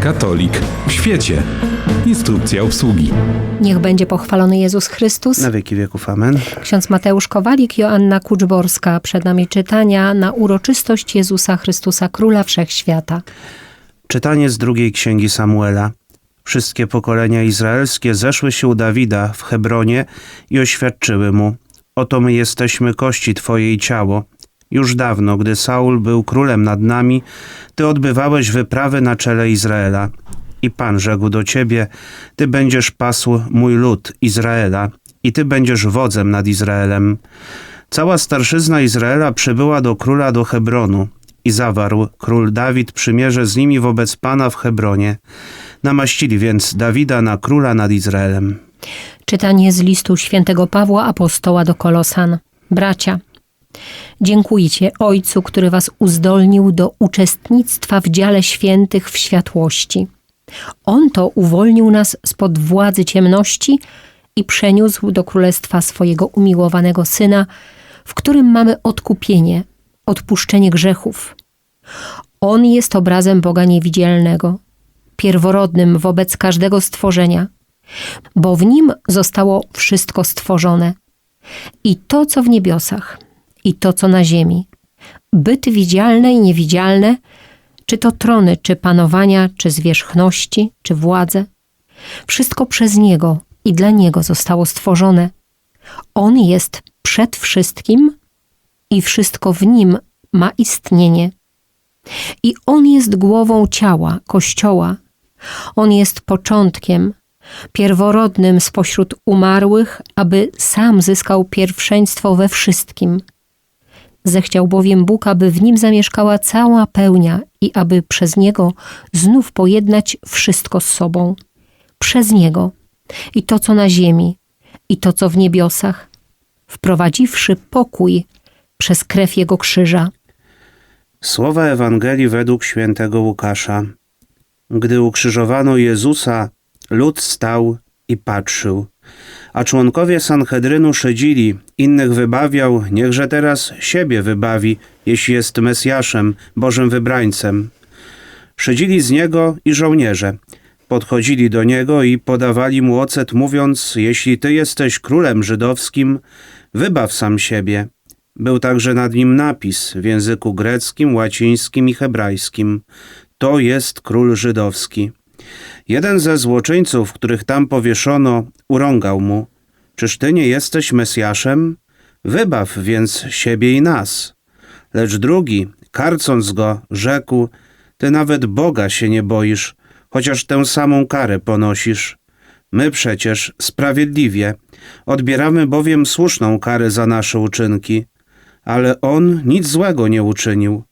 Katolik w świecie. Instrukcja obsługi. Niech będzie pochwalony Jezus Chrystus. Na wieki wieków. Amen. Ksiądz Mateusz Kowalik, Joanna Kuczborska. Przed nami czytania na uroczystość Jezusa Chrystusa, Króla Wszechświata. Czytanie z drugiej księgi Samuela. Wszystkie pokolenia izraelskie zeszły się u Dawida w Hebronie i oświadczyły mu: Oto my jesteśmy kości Twoje i ciało. Już dawno, gdy Saul był królem nad nami, Ty odbywałeś wyprawy na czele Izraela. I Pan rzekł do Ciebie: Ty będziesz pasł mój lud Izraela, i Ty będziesz wodzem nad Izraelem. Cała starszyzna Izraela przybyła do króla do Hebronu i zawarł król Dawid przymierze z nimi wobec Pana w Hebronie. Namaścili więc Dawida na króla nad Izraelem. Czytanie z listu świętego Pawła Apostoła do Kolosan. Bracia, dziękujcie Ojcu, który was uzdolnił do uczestnictwa w dziale świętych w światłości. On to uwolnił nas spod władzy ciemności i przeniósł do królestwa swojego umiłowanego Syna, w którym mamy odkupienie, odpuszczenie grzechów. On jest obrazem Boga niewidzialnego, pierworodnym wobec każdego stworzenia, bo w nim zostało wszystko stworzone. I to, co w niebiosach, i to, co na ziemi, byty widzialne i niewidzialne, czy to trony, czy panowania, czy zwierzchności, czy władze, wszystko przez Niego i dla Niego zostało stworzone. On jest przed wszystkim i wszystko w Nim ma istnienie. I On jest głową ciała, Kościoła. On jest początkiem, pierworodnym spośród umarłych, aby sam zyskał pierwszeństwo we wszystkim. Zechciał bowiem Bóg, aby w nim zamieszkała cała pełnia i aby przez niego znów pojednać wszystko z sobą. Przez niego i to, co na ziemi, i to, co w niebiosach, wprowadziwszy pokój przez krew jego krzyża. Słowa Ewangelii według świętego Łukasza. Gdy ukrzyżowano Jezusa, lud stał i patrzył. A członkowie Sanhedrynu szydzili, innych wybawiał, niechże teraz siebie wybawi, jeśli jest Mesjaszem, Bożym wybrańcem. Szydzili z niego i żołnierze. Podchodzili do niego i podawali mu ocet, mówiąc: Jeśli ty jesteś królem żydowskim, wybaw sam siebie. Był także nad nim napis w języku greckim, łacińskim i hebrajskim: To jest król żydowski. Jeden ze złoczyńców, których tam powieszono, urągał mu: Czyż ty nie jesteś Mesjaszem? Wybaw więc siebie i nas. Lecz drugi, karcąc go, rzekł: Ty nawet Boga się nie boisz, chociaż tę samą karę ponosisz. My przecież sprawiedliwie odbieramy bowiem słuszną karę za nasze uczynki, ale on nic złego nie uczynił.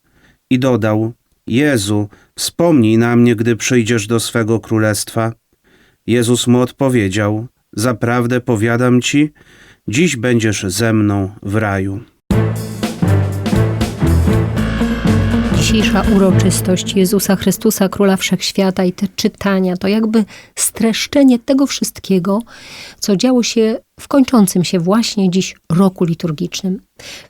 I dodał: Jezu, wspomnij na mnie, gdy przyjdziesz do swego królestwa. Jezus mu odpowiedział: Zaprawdę powiadam ci, dziś będziesz ze mną w raju. Dzisiejsza uroczystość Jezusa Chrystusa, Króla Wszechświata i te czytania to jakby streszczenie tego wszystkiego, co działo się w kończącym się właśnie dziś roku liturgicznym.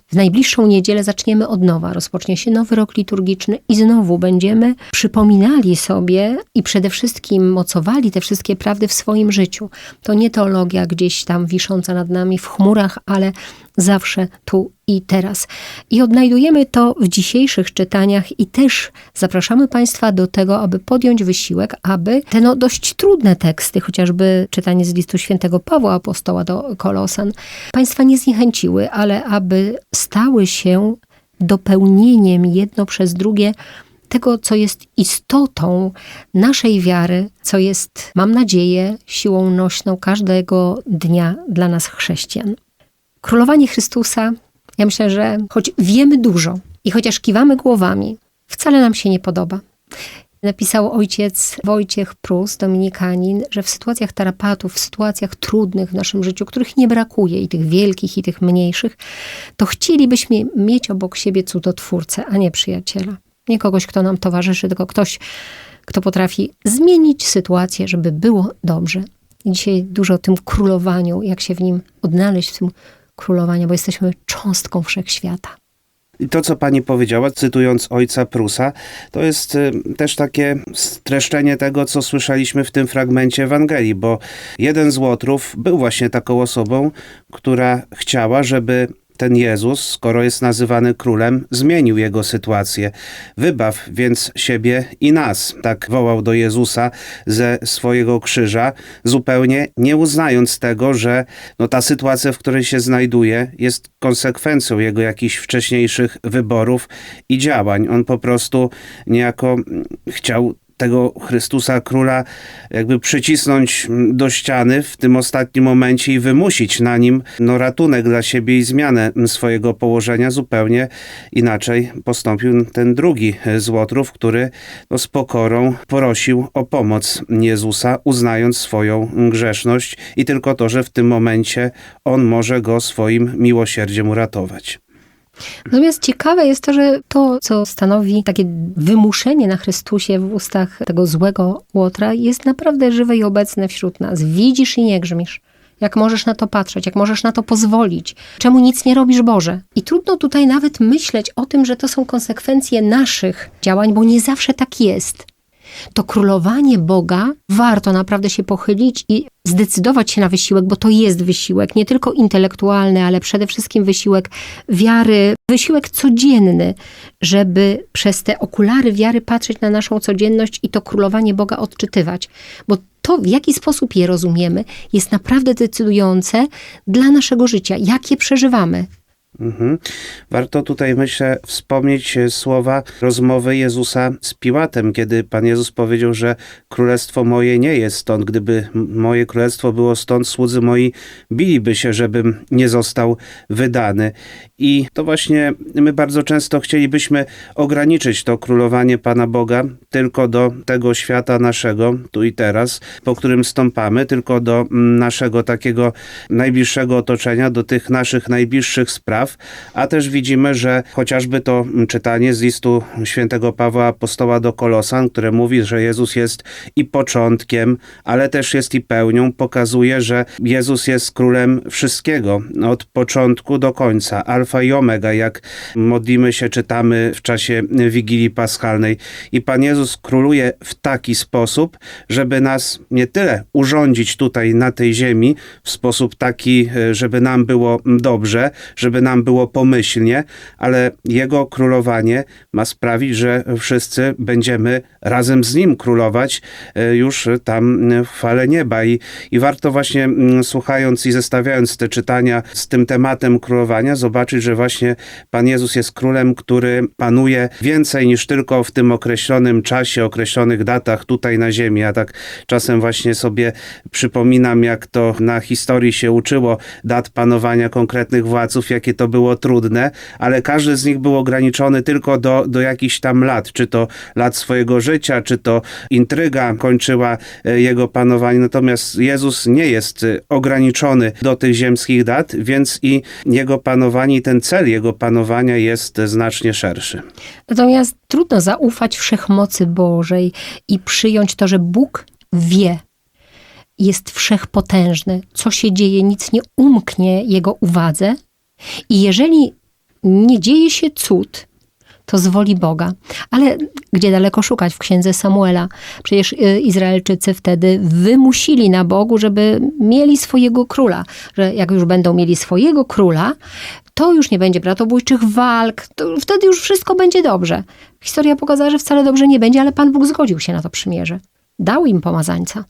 W najbliższą niedzielę zaczniemy od nowa, rozpocznie się nowy rok liturgiczny i znowu będziemy przypominali sobie i przede wszystkim mocowali te wszystkie prawdy w swoim życiu. To nie teologia gdzieś tam wisząca nad nami w chmurach, ale zawsze tu i teraz. I odnajdujemy to w dzisiejszych czytaniach i też zapraszamy Państwa do tego, aby podjąć wysiłek, aby te no dość trudne teksty, chociażby czytanie z listu świętego Pawła Apostoła do Kolosan, Państwa nie zniechęciły, ale aby stały się dopełnieniem jedno przez drugie tego, co jest istotą naszej wiary, co jest, mam nadzieję, siłą nośną każdego dnia dla nas chrześcijan. Królowanie Chrystusa, ja myślę, że choć wiemy dużo i chociaż kiwamy głowami, wcale nam się nie podoba. Napisał ojciec Wojciech Prus, dominikanin, że w sytuacjach tarapatów, w sytuacjach trudnych w naszym życiu, których nie brakuje, i tych wielkich, i tych mniejszych, to chcielibyśmy mieć obok siebie cudotwórcę, a nie przyjaciela. Nie kogoś, kto nam towarzyszy, tylko ktoś, kto potrafi zmienić sytuację, żeby było dobrze. I dzisiaj dużo o tym królowaniu, jak się w nim odnaleźć, w tym królowaniu, bo jesteśmy cząstką wszechświata. I to, co pani powiedziała, cytując ojca Prusa, to jest y, też takie streszczenie tego, co słyszeliśmy w tym fragmencie Ewangelii, bo jeden z łotrów był właśnie taką osobą, która chciała, żeby ten Jezus, skoro jest nazywany królem, zmienił jego sytuację. Wybaw więc siebie i nas, tak wołał do Jezusa ze swojego krzyża, zupełnie nie uznając tego, że no, ta sytuacja, w której się znajduje, jest konsekwencją jego jakichś wcześniejszych wyborów i działań. On po prostu niejako chciał tego Chrystusa Króla jakby przycisnąć do ściany w tym ostatnim momencie i wymusić na nim no, ratunek dla siebie i zmianę swojego położenia. Zupełnie inaczej postąpił ten drugi złotrów, który no, z pokorą prosił o pomoc Jezusa, uznając swoją grzeszność i tylko to, że w tym momencie on może go swoim miłosierdziem uratować. Natomiast ciekawe jest to, że to, co stanowi takie wymuszenie na Chrystusie w ustach tego złego łotra, jest naprawdę żywe i obecne wśród nas. Widzisz i nie grzmisz. Jak możesz na to patrzeć, jak możesz na to pozwolić? Czemu nic nie robisz, Boże? I trudno tutaj nawet myśleć o tym, że to są konsekwencje naszych działań, bo nie zawsze tak jest. To królowanie Boga warto naprawdę się pochylić i zdecydować się na wysiłek, bo to jest wysiłek, nie tylko intelektualny, ale przede wszystkim wysiłek wiary, wysiłek codzienny, żeby przez te okulary wiary patrzeć na naszą codzienność i to królowanie Boga odczytywać. Bo to, w jaki sposób je rozumiemy, jest naprawdę decydujące dla naszego życia, jak je przeżywamy. Mhm. Warto tutaj, myślę, wspomnieć e, słowa rozmowy Jezusa z Piłatem, kiedy Pan Jezus powiedział, że królestwo moje nie jest stąd. Gdyby moje królestwo było stąd, słudzy moi biliby się, żebym nie został wydany. I to właśnie my bardzo często chcielibyśmy ograniczyć to królowanie Pana Boga tylko do tego świata naszego, tu i teraz, po którym stąpamy, tylko do naszego takiego najbliższego otoczenia, do tych naszych najbliższych spraw, a też widzimy, że chociażby to czytanie z listu świętego Pawła Apostoła do Kolosan, które mówi, że Jezus jest i początkiem, ale też jest i pełnią, pokazuje, że Jezus jest królem wszystkiego, od początku do końca, alfa i omega, jak modlimy się, czytamy w czasie Wigilii Paschalnej. I Pan Jezus króluje w taki sposób, żeby nas nie tyle urządzić tutaj na tej ziemi w sposób taki, żeby nam było dobrze, żeby nam było pomyślnie, ale Jego królowanie ma sprawić, że wszyscy będziemy razem z Nim królować e, już tam w fale nieba. I, i warto właśnie mm, słuchając i zestawiając te czytania z tym tematem królowania, zobaczyć, że właśnie Pan Jezus jest królem, który panuje więcej niż tylko w tym określonym czasie, określonych datach tutaj na ziemi. Ja tak czasem właśnie sobie przypominam, jak to na historii się uczyło dat panowania konkretnych władców, jakie to było trudne, ale każdy z nich był ograniczony tylko do, do jakichś tam lat, czy to lat swojego życia, czy to intryga kończyła e, jego panowanie. Natomiast Jezus nie jest e, ograniczony do tych ziemskich dat, więc i jego panowanie i ten cel jego panowania jest znacznie szerszy. Natomiast trudno zaufać wszechmocy Bożej i przyjąć to, że Bóg wie, jest wszechpotężny. Co się dzieje, nic nie umknie jego uwadze. I jeżeli nie dzieje się cud, to z woli Boga. Ale gdzie daleko szukać w księdze Samuela? Przecież y, Izraelczycy wtedy wymusili na Bogu, żeby mieli swojego króla. Że jak już będą mieli swojego króla, to już nie będzie bratobójczych walk, wtedy już wszystko będzie dobrze. Historia pokazała, że wcale dobrze nie będzie, ale Pan Bóg zgodził się na to przymierze. Dał im pomazańca.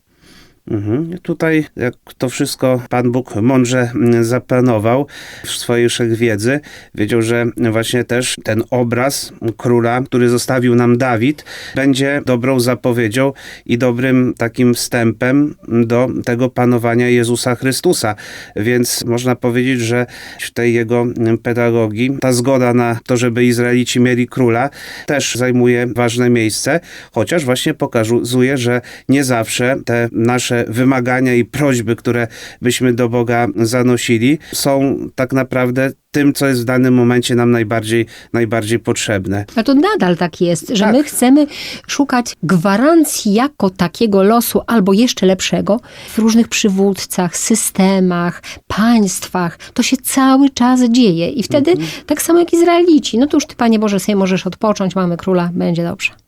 Mhm. Tutaj, jak to wszystko Pan Bóg mądrze mm, zaplanował w swojej wszechwiedzy, wiedział, że właśnie też ten obraz króla, który zostawił nam Dawid, będzie dobrą zapowiedzią i dobrym takim wstępem do tego panowania Jezusa Chrystusa. Więc można powiedzieć, że w tej jego pedagogii ta zgoda na to, żeby Izraelici mieli króla, też zajmuje ważne miejsce, chociaż właśnie pokazuje, że nie zawsze te nasze nasze wymagania i prośby, które byśmy do Boga zanosili, są tak naprawdę tym, co jest w danym momencie nam najbardziej, najbardziej potrzebne. A to nadal tak jest, że Tak. my chcemy szukać gwarancji jako takiego losu albo jeszcze lepszego w różnych przywódcach, systemach, państwach. To się cały czas dzieje i wtedy tak samo jak Izraelici. No to już ty, Panie Boże, sobie możesz odpocząć, mamy króla, będzie dobrze.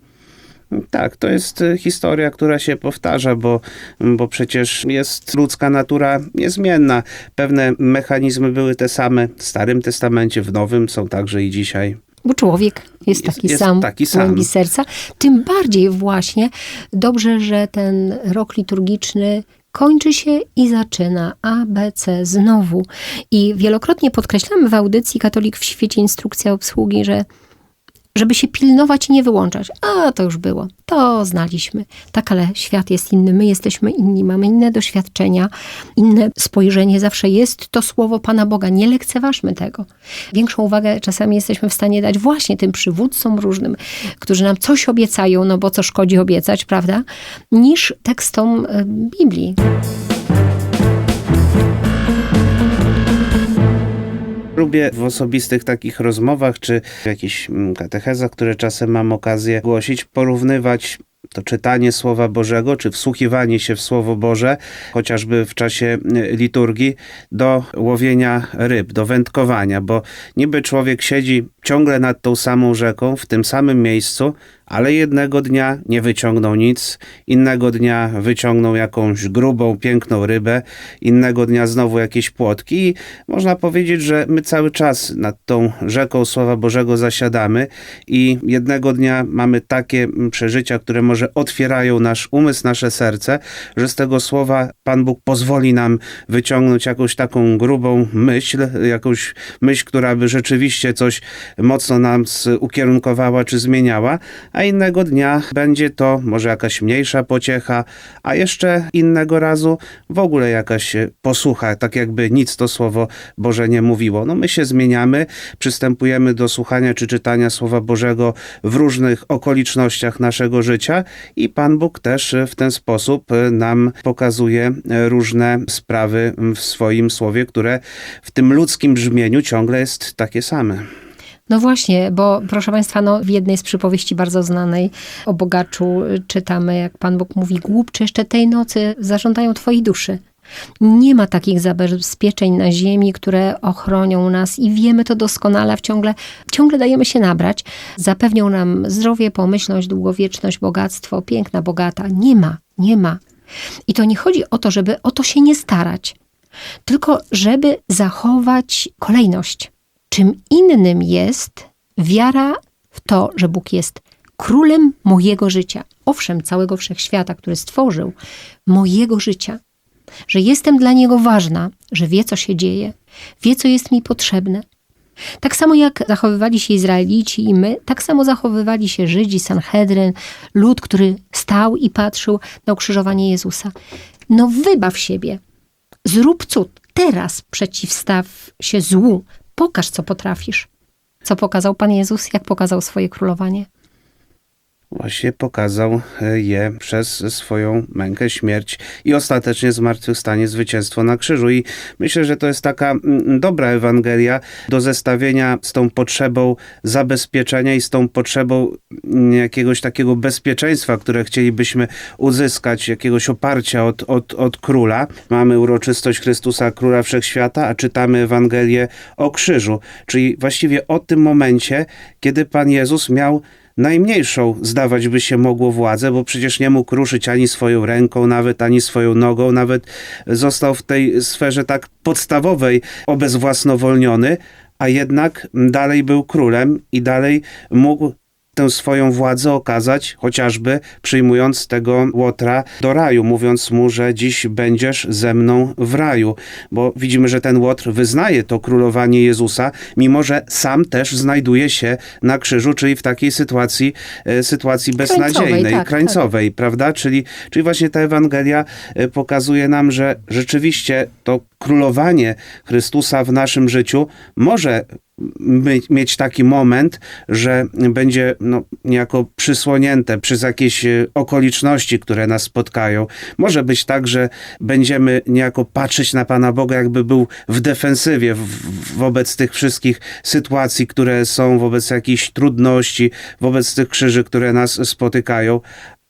Tak, to jest y, historia, która się powtarza, bo, bo przecież jest ludzka natura niezmienna. Pewne mechanizmy były te same w Starym Testamencie, w Nowym są także i dzisiaj. Bo człowiek jest, taki jest sam taki w głębi sam. serca. Tym bardziej właśnie dobrze, że ten rok liturgiczny kończy się i zaczyna ABC znowu. I wielokrotnie podkreślamy w audycji Katolik w świecie instrukcja obsługi, że żeby się pilnować i nie wyłączać. A, to już było. To znaliśmy. Tak, ale świat jest inny. My jesteśmy inni. Mamy inne doświadczenia, inne spojrzenie. Zawsze jest to słowo Pana Boga. Nie lekceważmy tego. Większą uwagę czasami jesteśmy w stanie dać właśnie tym przywódcom różnym, którzy nam coś obiecają, no bo co szkodzi obiecać, prawda? Niż tekstom e, Biblii. Lubię w osobistych takich rozmowach, czy jakichś mm, katechezach, które czasem mam okazję głosić, porównywać to czytanie Słowa Bożego, czy wsłuchiwanie się w Słowo Boże, chociażby w czasie y, liturgii, do łowienia ryb, do wędkowania, bo niby człowiek siedzi ciągle nad tą samą rzeką, w tym samym miejscu, ale jednego dnia nie wyciągnął nic, innego dnia wyciągnął jakąś grubą, piękną rybę, innego dnia znowu jakieś płotki i można powiedzieć, że my cały czas nad tą rzeką Słowa Bożego zasiadamy i jednego dnia mamy takie przeżycia, które może otwierają nasz umysł, nasze serce, że z tego słowa Pan Bóg pozwoli nam wyciągnąć jakąś taką grubą myśl, jakąś myśl, która by rzeczywiście coś mocno nam ukierunkowała czy zmieniała, a innego dnia będzie to może jakaś mniejsza pociecha, a jeszcze innego razu w ogóle jakaś posłucha, tak jakby nic to Słowo Boże nie mówiło. No my się zmieniamy, przystępujemy do słuchania czy czytania Słowa Bożego w różnych okolicznościach naszego życia i Pan Bóg też w ten sposób nam pokazuje różne sprawy w swoim Słowie, które w tym ludzkim brzmieniu ciągle jest takie same. No właśnie, bo proszę Państwa, no, w jednej z przypowieści bardzo znanej o bogaczu y, czytamy, jak Pan Bóg mówi, głupcze jeszcze tej nocy zażądają Twojej duszy. Nie ma takich zabezpieczeń na ziemi, które ochronią nas i wiemy to doskonale, w ciągle, ciągle dajemy się nabrać. Zapewnią nam zdrowie, pomyślność, długowieczność, bogactwo, piękna, bogata. Nie ma, nie ma. I to nie chodzi o to, żeby o to się nie starać, tylko żeby zachować kolejność. Czym innym jest wiara w to, że Bóg jest królem mojego życia. Owszem, całego wszechświata, który stworzył, mojego życia. Że jestem dla Niego ważna, że wie, co się dzieje, wie, co jest mi potrzebne. Tak samo jak zachowywali się Izraelici i my, tak samo zachowywali się Żydzi, Sanhedryn, lud, który stał i patrzył na ukrzyżowanie Jezusa. No wybaw siebie, zrób cud, teraz przeciwstaw się złu, pokaż, co potrafisz. Co pokazał Pan Jezus, jak pokazał swoje królowanie. Właśnie pokazał e, je przez swoją mękę, śmierć i ostatecznie zmartwychwstanie, zwycięstwo na krzyżu. I myślę, że to jest taka mm, dobra Ewangelia do zestawienia z tą potrzebą zabezpieczenia i z tą potrzebą mm, jakiegoś takiego bezpieczeństwa, które chcielibyśmy uzyskać, jakiegoś oparcia od, od, od króla. Mamy uroczystość Chrystusa, króla wszechświata, a czytamy Ewangelię o krzyżu, czyli właściwie o tym momencie, kiedy Pan Jezus miał najmniejszą, zdawać by się mogło, władzę, bo przecież nie mógł ruszyć ani swoją ręką, nawet ani swoją nogą, nawet został w tej sferze tak podstawowej obezwłasnowolniony, a jednak dalej był królem i dalej mógł tę swoją władzę okazać, chociażby przyjmując tego Łotra do raju, mówiąc mu, że dziś będziesz ze mną w raju. Bo widzimy, że ten Łotr wyznaje to królowanie Jezusa, mimo że sam też znajduje się na krzyżu, czyli w takiej sytuacji, e, sytuacji beznadziejnej, tak, krańcowej, prawda? Czyli, czyli właśnie ta Ewangelia e, pokazuje nam, że rzeczywiście to królowanie Chrystusa w naszym życiu może mieć taki moment, że będzie no, niejako przysłonięte przez jakieś e, okoliczności, które nas spotkają. Może być tak, że będziemy niejako patrzeć na Pana Boga, jakby był w defensywie wobec tych wszystkich sytuacji, które są, wobec jakichś trudności, wobec tych krzyży, które nas spotykają.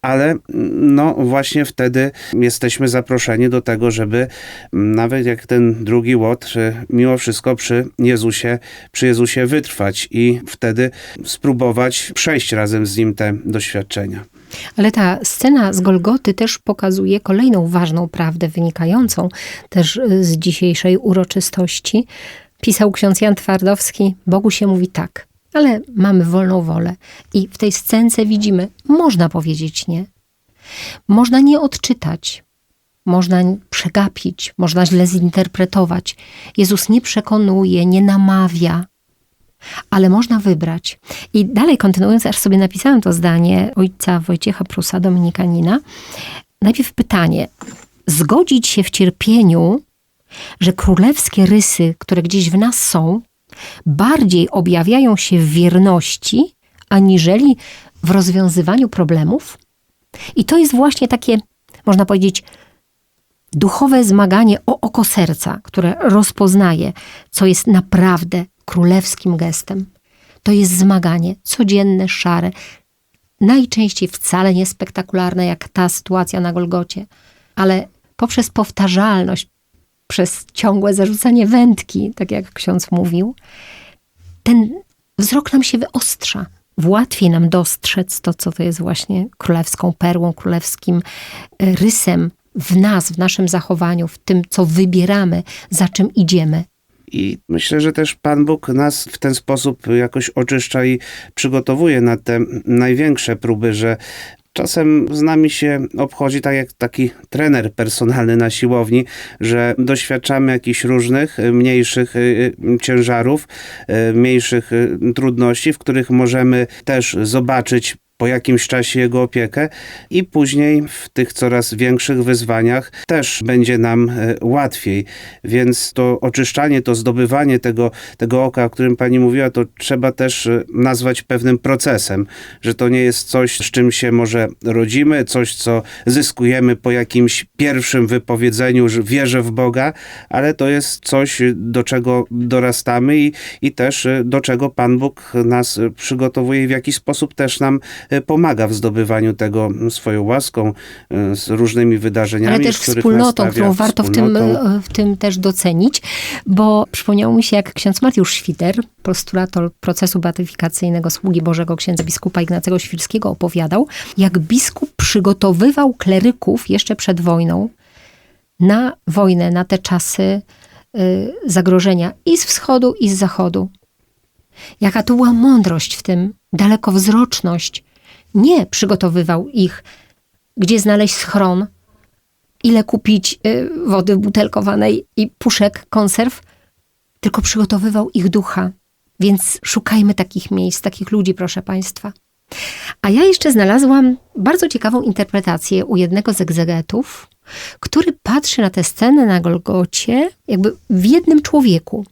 Ale no właśnie wtedy jesteśmy zaproszeni do tego, żeby nawet jak ten drugi Łotr, mimo wszystko przy Jezusie, przy Jezusie wytrwać i wtedy spróbować przejść razem z Nim te doświadczenia. Ale ta scena z Golgoty też pokazuje kolejną ważną prawdę wynikającą też y, z dzisiejszej uroczystości. Pisał ksiądz Jan Twardowski, Bogu się mówi tak, ale mamy wolną wolę. I w tej scence widzimy, można powiedzieć nie. Można nie odczytać, można przegapić, można źle zinterpretować. Jezus nie przekonuje, nie namawia, ale można wybrać. I dalej kontynuując, aż sobie napisałem to zdanie ojca Wojciecha Prusa, dominikanina. Najpierw pytanie. Zgodzić się w cierpieniu, że królewskie rysy, które gdzieś w nas są, bardziej objawiają się w wierności, aniżeli w rozwiązywaniu problemów? I to jest właśnie takie, można powiedzieć, duchowe zmaganie o oko serca, które rozpoznaje, co jest naprawdę królewskim gestem. To jest zmaganie codzienne, szare, najczęściej wcale nie spektakularne, jak ta sytuacja na Golgocie, ale poprzez powtarzalność, przez ciągłe zarzucanie wędki, tak jak ksiądz mówił, ten wzrok nam się wyostrza. Łatwiej nam dostrzec to, co to jest właśnie królewską perłą, królewskim e, rysem w nas, w naszym zachowaniu, w tym, co wybieramy, za czym idziemy. I myślę, że też Pan Bóg nas w ten sposób jakoś oczyszcza i przygotowuje na te największe próby, że Czasem z nami się obchodzi tak jak taki trener personalny na siłowni, że doświadczamy jakichś różnych, mniejszych y, ciężarów, y, mniejszych y, trudności, w których możemy też zobaczyć po jakimś czasie jego opiekę i później w tych coraz większych wyzwaniach też będzie nam e, łatwiej. Więc to oczyszczanie, to zdobywanie tego, tego oka, o którym pani mówiła, to trzeba też e, nazwać pewnym procesem, że to nie jest coś, z czym się może rodzimy, coś, co zyskujemy po jakimś pierwszym wypowiedzeniu, że wierzę w Boga, ale to jest coś, do czego dorastamy i, i też e, do czego Pan Bóg nas przygotowuje i w jakiś sposób też nam E, pomaga w zdobywaniu tego swoją łaską, e, z różnymi wydarzeniami. Ale też wspólnotą, którą warto w tym, e, w tym też docenić, bo przypomniało mi się, jak ksiądz Mariusz Świder, postulator procesu beatyfikacyjnego sługi Bożego księdza biskupa Ignacego Świrskiego opowiadał, jak biskup przygotowywał kleryków jeszcze przed wojną na wojnę, na te czasy zagrożenia i z wschodu, i z zachodu. Jaka to była mądrość w tym, dalekowzroczność, nie przygotowywał ich, gdzie znaleźć schron, ile kupić y, wody butelkowanej i puszek konserw, tylko przygotowywał ich ducha. Więc szukajmy takich miejsc, takich ludzi, proszę Państwa. A ja jeszcze znalazłam bardzo ciekawą interpretację u jednego z egzegetów, który patrzy na tę scenę na Golgocie jakby w jednym człowieku,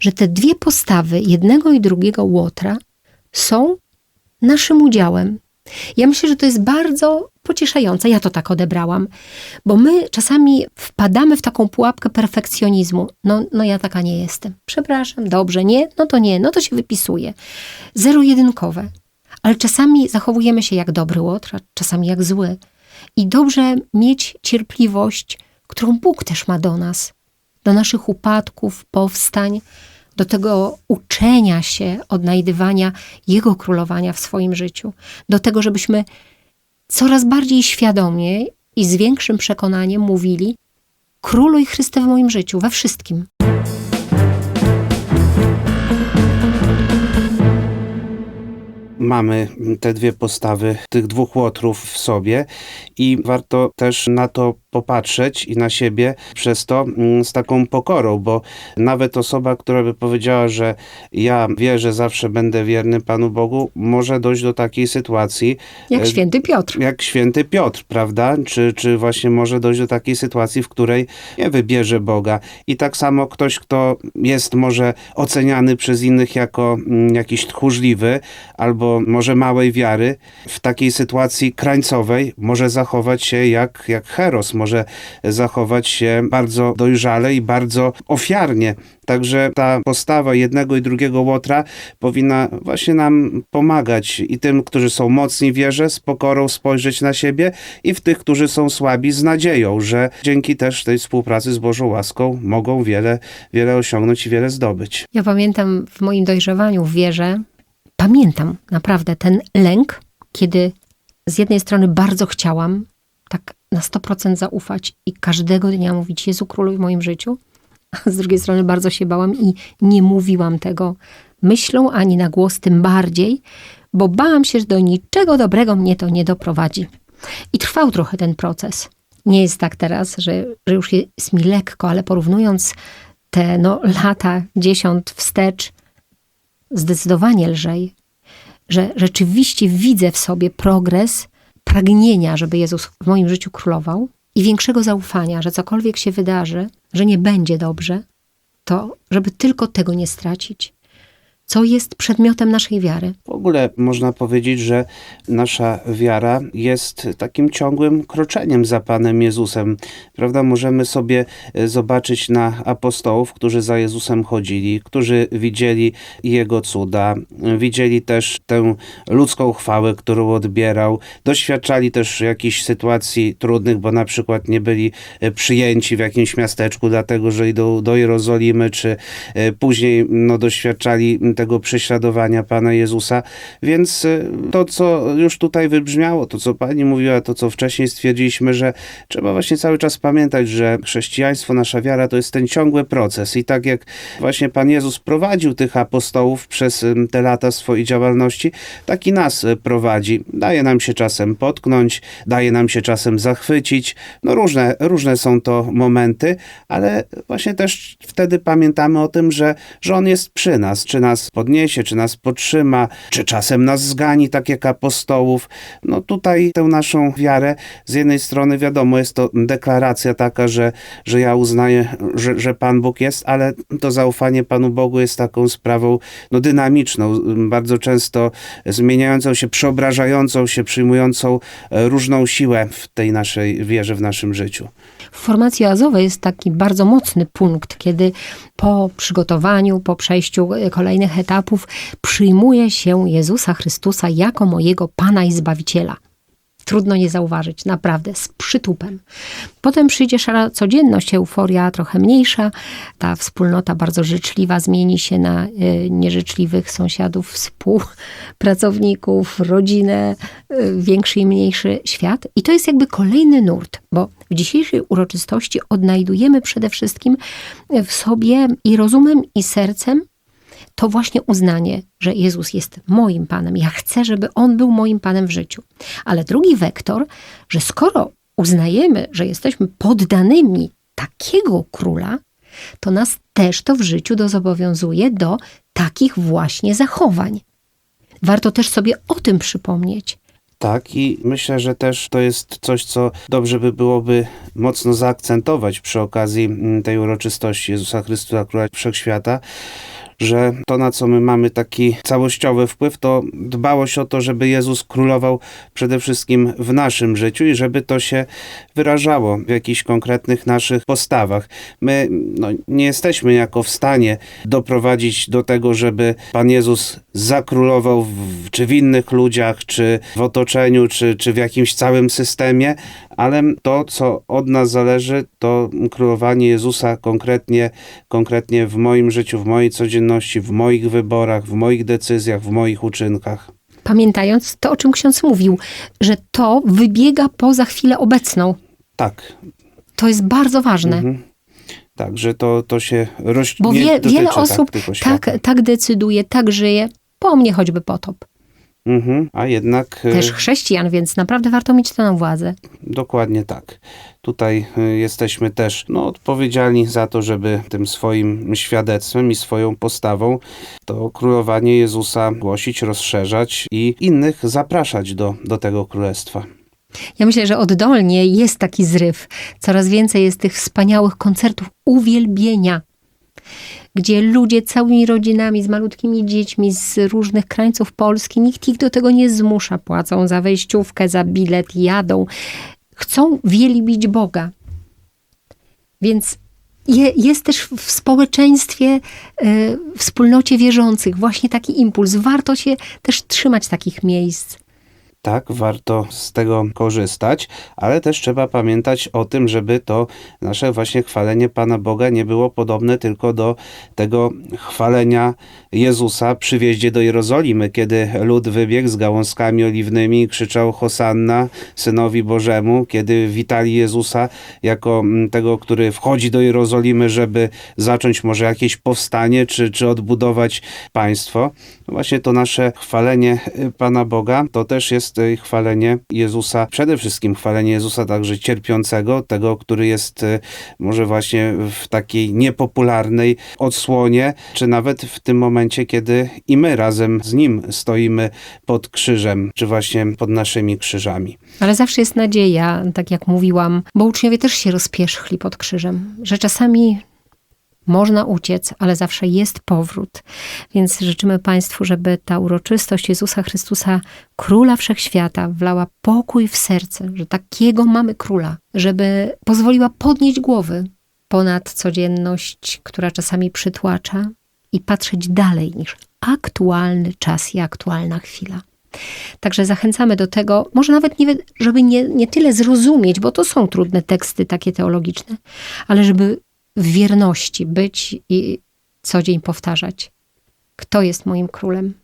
że te dwie postawy, jednego i drugiego Łotra, są naszym udziałem, ja myślę, że to jest bardzo pocieszające. Ja to tak odebrałam, bo my czasami wpadamy w taką pułapkę perfekcjonizmu. No, no ja taka nie jestem. Przepraszam, dobrze, nie, no to nie, no to się wypisuje. Zero-jedynkowe. Ale czasami zachowujemy się jak dobry łotr, czasami jak zły. I dobrze mieć cierpliwość, którą Bóg też ma do nas, do naszych upadków, powstań, do tego uczenia się, odnajdywania Jego królowania w swoim życiu, do tego, żebyśmy coraz bardziej świadomie i z większym przekonaniem mówili: Króluj Chryste w moim życiu, we wszystkim. mamy te dwie postawy tych dwóch łotrów w sobie i warto też na to popatrzeć i na siebie przez to mm, z taką pokorą, bo nawet osoba, która by powiedziała, że ja wierzę, zawsze będę wierny Panu Bogu, może dojść do takiej sytuacji, Jak e, święty Piotr. jak święty Piotr, prawda? Czy, czy właśnie może dojść do takiej sytuacji, w której nie wybierze Boga. I tak samo ktoś, kto jest może oceniany przez innych jako mm, jakiś tchórzliwy albo może małej wiary, w takiej sytuacji krańcowej może zachować się jak, jak heros, może zachować się bardzo dojrzale i bardzo ofiarnie. Także ta postawa jednego i drugiego Łotra powinna właśnie nam pomagać i tym, którzy są mocni wierze, z pokorą spojrzeć na siebie i w tych, którzy są słabi, z nadzieją, że dzięki też tej współpracy z Bożą łaską mogą wiele, wiele osiągnąć i wiele zdobyć. Ja pamiętam w moim dojrzewaniu w wierze, pamiętam naprawdę ten lęk, kiedy z jednej strony bardzo chciałam tak na 100% zaufać i każdego dnia mówić Jezu Królu w moim życiu, a z drugiej strony bardzo się bałam i nie mówiłam tego myślą ani na głos, tym bardziej, bo bałam się, że do niczego dobrego mnie to nie doprowadzi. I trwał trochę ten proces. Nie jest tak teraz, że, że już jest mi lekko, ale porównując te no, lata, dziesiąt wstecz, zdecydowanie lżej, że rzeczywiście widzę w sobie progres pragnienia, żeby Jezus w moim życiu królował i większego zaufania, że cokolwiek się wydarzy, że nie będzie dobrze, to żeby tylko tego nie stracić, co jest przedmiotem naszej wiary. W ogóle można powiedzieć, że nasza wiara jest takim ciągłym kroczeniem za Panem Jezusem. Prawda? Możemy sobie e, zobaczyć na apostołów, którzy za Jezusem chodzili, którzy widzieli Jego cuda, widzieli też tę ludzką chwałę, którą odbierał, doświadczali też jakichś sytuacji trudnych, bo na przykład nie byli e, przyjęci w jakimś miasteczku, dlatego że idą do Jerozolimy, czy e, później no, doświadczali tego prześladowania Pana Jezusa. Więc y, to, co już tutaj wybrzmiało, to, co Pani mówiła, to, co wcześniej stwierdziliśmy, że trzeba właśnie cały czas pamiętać, że chrześcijaństwo, nasza wiara to jest ten ciągły proces. I tak jak właśnie Pan Jezus prowadził tych apostołów przez te lata swojej działalności, tak i nas y, prowadzi. Daje nam się czasem potknąć, daje nam się czasem zachwycić. No różne, różne są to momenty, ale właśnie też wtedy pamiętamy o tym, że, że On jest przy nas, czy nas podniesie, czy nas podtrzyma, czy czasem nas zgani, tak jak apostołów. No tutaj tę naszą wiarę, z jednej strony wiadomo, jest to deklaracja taka, że, że ja uznaję, że, że Pan Bóg jest, ale to zaufanie Panu Bogu jest taką sprawą no, dynamiczną, bardzo często zmieniającą się, przeobrażającą się, przyjmującą e, różną siłę w tej naszej wierze, w naszym życiu. W formacji oazowej jest taki bardzo mocny punkt, kiedy po przygotowaniu, po przejściu kolejnych etapów przyjmuje się Jezusa Chrystusa jako mojego Pana i Zbawiciela. Trudno nie zauważyć, naprawdę, z przytupem. Potem przyjdzie szara codzienność, euforia trochę mniejsza, ta wspólnota bardzo życzliwa zmieni się na y, nieżyczliwych sąsiadów, współpracowników, rodzinę, y, większy i mniejszy świat. I to jest jakby kolejny nurt, bo w dzisiejszej uroczystości odnajdujemy przede wszystkim w sobie i rozumem, i sercem to właśnie uznanie, że Jezus jest moim Panem. Ja chcę, żeby On był moim Panem w życiu. Ale drugi wektor, że skoro uznajemy, że jesteśmy poddanymi takiego króla, to nas też to w życiu do zobowiązuje do takich właśnie zachowań. Warto też sobie o tym przypomnieć. Tak, i myślę, że też to jest coś, co dobrze by byłoby mocno zaakcentować przy okazji mm, tej uroczystości Jezusa Chrystusa, Króla Wszechświata, że to, na co my mamy taki całościowy wpływ, to dbałość o to, żeby Jezus królował przede wszystkim w naszym życiu i żeby to się wyrażało w jakichś konkretnych naszych postawach. My no, nie jesteśmy jako w stanie doprowadzić do tego, żeby Pan Jezus zakrólował w, czy w innych ludziach, czy w otoczeniu, czy, czy w jakimś całym systemie, ale to, co od nas zależy, to królowanie Jezusa konkretnie, konkretnie w moim życiu, w mojej codzienności, w moich wyborach, w moich decyzjach, w moich uczynkach. Pamiętając to, o czym ksiądz mówił, że to wybiega poza chwilę obecną. Tak. To jest bardzo ważne. Mhm. Tak, że to, to się roz... Bo wie, wiele tak osób tak, świata. tak decyduje, tak żyje. Po mnie choćby potop. Mhm, a jednak e, też chrześcijan, więc naprawdę warto mieć to na uwadze. dokładnie tak. Tutaj e, jesteśmy też no, odpowiedzialni za to, żeby tym swoim świadectwem i swoją postawą to królowanie Jezusa głosić, rozszerzać i innych zapraszać do, do tego królestwa. Ja myślę, że oddolnie jest taki zryw. Coraz więcej jest tych wspaniałych koncertów uwielbienia, gdzie ludzie całymi rodzinami, z malutkimi dziećmi z różnych krańców Polski, nikt ich do tego nie zmusza. Płacą za wejściówkę, za bilet, jadą. Chcą wielbić Boga. Więc je, jest też w społeczeństwie, e, w wspólnocie wierzących właśnie taki impuls. Warto się też trzymać takich miejsc. Tak, warto z tego korzystać, ale też trzeba pamiętać o tym, żeby to nasze właśnie chwalenie Pana Boga nie było podobne tylko do tego chwalenia Jezusa przy wjeździe do Jerozolimy, kiedy lud wybiegł z gałązkami oliwnymi i krzyczał Hosanna Synowi Bożemu, kiedy witali Jezusa jako mm, tego, który wchodzi do Jerozolimy, żeby zacząć może jakieś powstanie, czy, czy odbudować państwo. No Właśnie to nasze chwalenie y, Pana Boga to też jest y, chwalenie Jezusa, przede wszystkim chwalenie Jezusa także cierpiącego, tego, który jest y, może właśnie w takiej niepopularnej odsłonie, czy nawet w tym momencie, kiedy i my razem z Nim stoimy pod krzyżem, czy właśnie pod naszymi krzyżami. Ale zawsze jest nadzieja, tak jak mówiłam, bo uczniowie też się rozpierzchli pod krzyżem, że czasami można uciec, ale zawsze jest powrót. Więc życzymy Państwu, żeby ta uroczystość Jezusa Chrystusa, Króla Wszechświata, wlała pokój w serce, że takiego mamy Króla, żeby pozwoliła podnieść głowy ponad codzienność, która czasami przytłacza i patrzeć dalej niż aktualny czas i aktualna chwila. Także zachęcamy do tego, może nawet nie, żeby nie, nie tyle zrozumieć, bo to są trudne teksty takie teologiczne, ale żeby w wierności być i co dzień powtarzać, kto jest moim królem.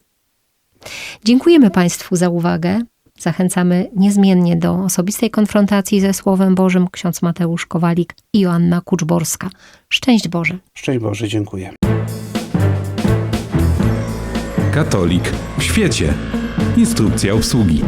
Dziękujemy Państwu za uwagę. Zachęcamy niezmiennie do osobistej konfrontacji ze Słowem Bożym ksiądz Mateusz Kowalik i Joanna Kuczborska. Szczęść Boże. Szczęść Boże, dziękuję. Katolik w świecie. Instrukcja obsługi.